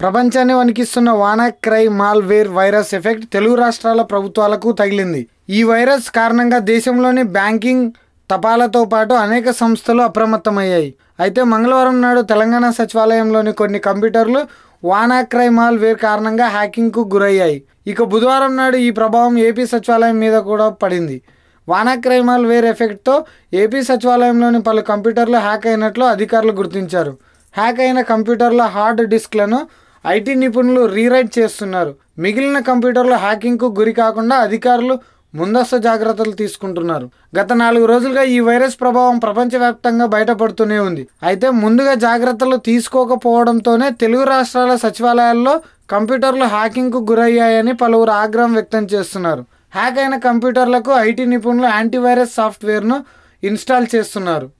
ప్రపంచాన్ని వణికిస్తున్న WannaCry malware virus effect Telugu రాష్ట్రాల ప్రభుత్వాలకు తగిలింది. ఈ వైరస్ కారణంగా దేశంలోని బ్యాంకింగ్ తపాలతో పాటు అనేక సంస్థలు అప్రమత్తమయ్యాయి. అయితే మంగళవారం నాడు తెలంగాణ సచివాలయంలోని కొన్ని కంప్యూటర్లు వానాక్రై మాల్వేర్ కారణంగా హ్యాకింగ్కు గురయ్యాయి. ఇక బుధవారం నాడు ఈ ప్రభావం ఏపీ సచివాలయం మీద కూడా పడింది. వానాక్రై మాల్వేర్ ఎఫెక్ట్తో ఏపీ సచివాలయంలోని పలు కంప్యూటర్లు హ్యాక్ అయినట్లు అధికారులు గుర్తించారు. హ్యాక్ అయిన కంప్యూటర్ల హార్డ్ డిస్క్లను ఐటీ నిపుణులు రీరైట్ చేస్తున్నారు. మిగిలిన కంప్యూటర్లు హ్యాకింగ్కు గురి కాకుండా అధికారులు ముందస్తు జాగ్రత్తలు తీసుకుంటున్నారు. గత నాలుగు రోజులుగా ఈ వైరస్ ప్రభావం ప్రపంచవ్యాప్తంగా బయటపడుతూనే ఉంది. అయితే ముందుగా జాగ్రత్తలు తీసుకోకపోవడంతోనే తెలుగు రాష్ట్రాల సచివాలయాల్లో కంప్యూటర్లు హ్యాకింగ్కు గురయ్యాయని పలువురు ఆగ్రహం వ్యక్తం చేస్తున్నారు. హ్యాక్ అయిన కంప్యూటర్లకు ఐటీ నిపుణులు యాంటీవైరస్ సాఫ్ట్వేర్ను ఇన్స్టాల్ చేస్తున్నారు.